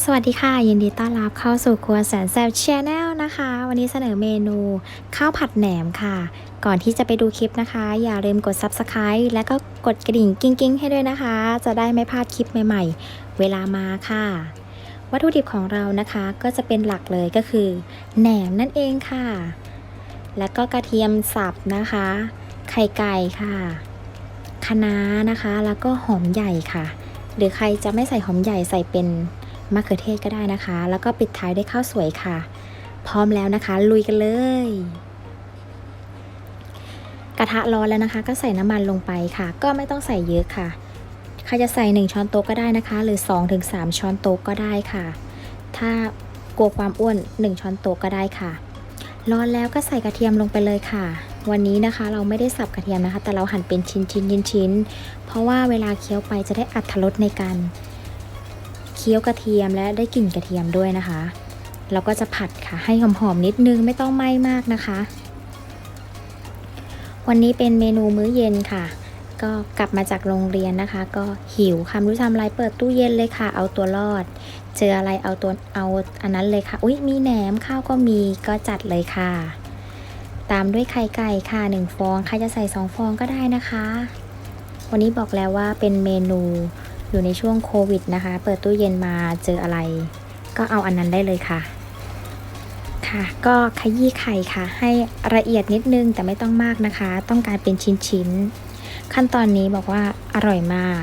สวัสดีค่ะ ยินดีต้อนรับเข้าสู่ครัวแสนแซ่บชแนลนะคะ วันนี้เสนอเมนูข้าวผัดแหนมค่ะ ก่อนที่จะไปดูคลิปนะคะ อย่าลืมกด Subscribe และก็กดกระดิ่งกิ้งๆ ให้ด้วยนะคะ จะได้ไม่พลาดคลิปใหม่ๆ เวลามาค่ะ วัตถุดิบของเรานะคะก็จะเป็นหลักเลยก็คือแหนมนั่นเองค่ะ แล้วก็กระเทียมสับนะคะ ไข่ไก่ค่ะคะน้านะคะ แล้วก็หอมใหญ่ค่ะ หรือใครจะไม่ใส่หอมใหญ่ใส่เป็น มะเขือเทศก็ได้นะคะ แล้วก็ปิดท้ายด้วยข้าวสวยค่ะ พร้อมแล้วนะคะ ลุยกันเลย กระทะร้อนแล้วนะคะ ก็ใส่น้ำมันลงไปค่ะ ก็ไม่ต้องใส่เยอะค่ะใครจะใส่ 1 ช้อนโต๊ะก็ได้นะคะ หรือ 2-3 ช้อนโต๊ะก็ได้ค่ะ ถ้ากลัวความอ้วน 1 ช้อนโต๊ะก็ได้ค่ะ ร้อนแล้วก็ใส่กระเทียมลงไปเลยค่ะ วันนี้นะคะเราไม่ได้สับกระเทียมนะคะ แต่เราหั่นเป็นชิ้นชิ้นชิ้นชิ้นๆเพราะว่าเวลาเคี้ยวไปจะได้อัตรสในการ เคี้ยวกระเทียมและได้กลิ่นกระเทียมด้วยนะคะเราก็จะผัดค่ะให้หอมๆนิดนึงไม่ต้องไหม้มากนะคะ วันนี้เป็นเมนูมื้อเย็นค่ะ ก็กลับมาจากโรงเรียนนะคะ ก็หิวค่ะรู้ทำอะไรเปิดตู้เย็นเลยค่ะ เอาตัวรอด เจออะไรเอาตัวเอาอันนั้นเลยค่ะอุ้ยมีแหนมข้าวก็มีก็จัดเลยค่ะ ตามด้วยไข่ไก่ค่ะหนึ่งฟองใครจะใส่สองฟองก็ได้นะคะ วันนี้บอกแล้วว่าเป็นเมนู อยู่ในช่วงโควิดนะคะ เปิดตู้เย็นมาเจออะไร ก็เอาอันนั้นได้เลยค่ะ ค่ะ ก็ขยี้ไข่ค่ะ ให้ละเอียดนิดนึงแต่ไม่ต้องมากนะคะ ต้องการเป็นชิ้นๆ ขั้นตอนนี้บอกว่าอร่อยมาก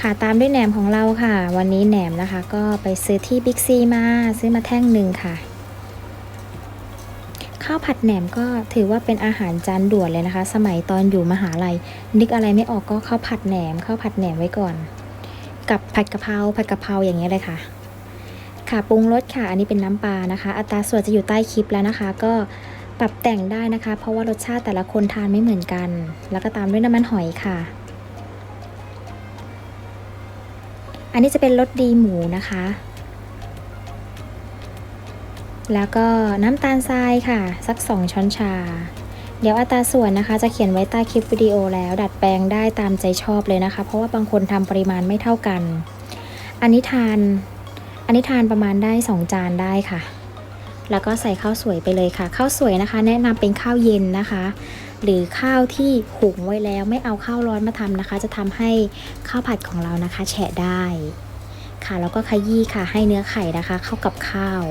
ค่ะตามด้วยแหนมของเราค่ะ วันนี้แหนมนะคะ ก็ไปซื้อที่บิ๊กซีมาซื้อมาแท่งหนึ่งค่ะ ข้าวผัดแหนมก็ถือว่าเป็นอาหารจานด่วนเลยนะคะ สมัยตอนอยู่มหาลัย นึกอะไรไม่ออกก็ข้าวผัดแหนมข้าวผัดแหนมไว้ก่อน กับผัดกะเพราผัดกะเพราอย่างเงี้ยเลยค่ะ ค่ะปรุงรสค่ะ อันนี้เป็นน้ำปลานะคะ อัตราส่วนจะอยู่ใต้คลิปแล้วนะคะ ก็ปรับแต่งได้นะคะ เพราะว่ารสชาติแต่ละคนทานไม่เหมือนกัน แล้วก็ตามด้วยน้ำมันหอยค่ะ อันนี้จะเป็นรสดีหมูนะคะ แล้วก็น้ำตาลทรายค่ะ สัก 2 ช้อนชา เดี๋ยวอัตราส่วนนะคะ จะเขียนไว้ใต้คลิปวิดีโอแล้วดัดแปลงได้ตามใจชอบเลยนะคะ เพราะว่าบางคนทำปริมาณไม่เท่ากัน อันนี้ทานอันนี้ทานประมาณได้ 2 จานได้ค่ะ แล้วก็ใส่ข้าวสวยไปเลยค่ะ ข้าวสวยนะคะ แนะนำเป็นข้าวเย็นนะคะ หรือข้าวที่หุงไว้แล้วไม่เอาข้าวร้อนมาทำนะคะ จะทำให้ข้าวผัดของเรานะคะ แฉะได้ค่ะแล้วก็ขยี้ค่ะให้เนื้อไข่นะคะ เข้ากับข้าว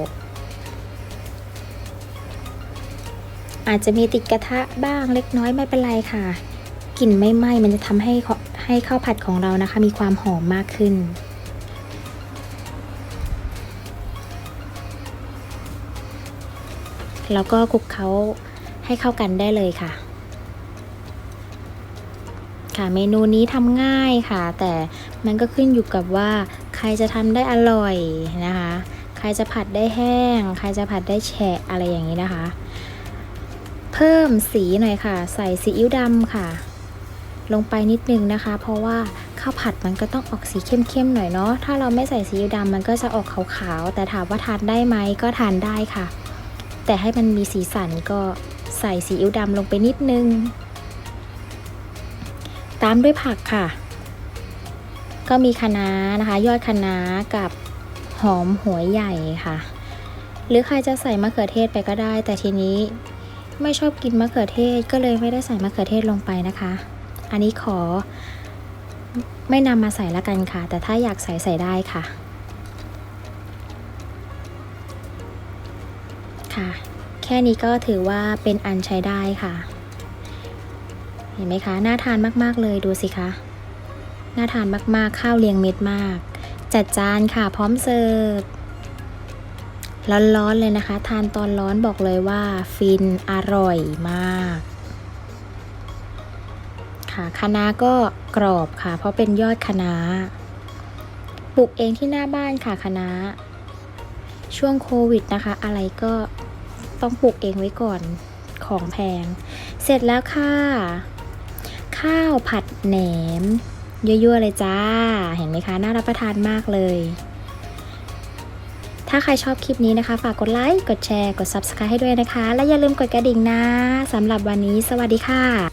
อาจจะมีติดกระทะบ้างเล็กน้อยไม่เป็นไรค่ะ กลิ่นไม่ไหม้มันจะทำให้ขให้ข้าวผัดของเรานะคะ มีความหอมมากขึ้น แล้วก็คลุกเขาให้เข้ากันได้เลยค่ะ ค่ะเมนูนี้ทำง่ายค่ะ แต่มันก็ขึ้นอยู่กับว่า ใครจะทำได้อร่อยนะคะ ใครจะผัดได้แห้ง ใครจะผัดได้แฉะอะไรอย่างนี้นะคะ เพิ่มสีหน่อยค่ะ ใส่ซีอิ๊วดำค่ะ ลงไปนิดนึงนะคะ เพราะว่าข้าวผัดมันก็ต้องออกสีเข้มๆหน่อยเนาะถ้าเราไม่ใส่ซีอิ๊วดำมันก็จะออกขาวๆแต่ถามว่าทานได้ไหมก็ทานได้ค่ะ แต่ให้มันมีสีสันก็ใส่ซีอิ๊วดำลงไปนิดนึง ตามด้วยผักค่ะ ก็มีคะน้านะคะ ยอดคะน้ากับหอมหัวใหญ่ค่ะ หรือใครจะใส่มะเขือเทศไปก็ได้ แต่ทีนี้ ไม่ชอบกินมะเขือเทศก็เลยไม่ได้ใส่มะเขือเทศลงไปนะคะ อันนี้ขอไม่นำมาใส่ละกันค่ะ แต่ถ้าอยากใส่ใส่ได้ค่ะ ค่ะ แค่นี้ก็ถือว่าเป็นอันใช้ได้ค่ะ เห็นไหมคะ น่าทานมากๆเลยดูสิคะ น่าทานมากๆข้าวเรียงเม็ดมาก จัดจานค่ะ พร้อมเสิร์ฟ ร้อนๆเลยนะคะ ทานตอนร้อนบอกเลยว่าฟินอร่อยมาก ค่ะคะน้าก็กรอบค่ะ เพราะเป็นยอดคะน้าปลูกเองที่หน้าบ้านค่ะคะน้าช่วงโควิดนะคะ อะไรก็ต้องปลูกเองไว้ก่อนของแพง เสร็จแล้วค่ะ ข้าวผัดแหนมยั่วๆเลยจ้า เห็นไหมคะ น่ารับประทานมากเลย ถ้าใครชอบคลิปนี้นะคะ ฝากกดไลค์ กดแชร์ กด Subscribe ให้ด้วยนะคะ และอย่าลืมกดกระดิ่งนะสำหรับวันนี้ สวัสดีค่ะ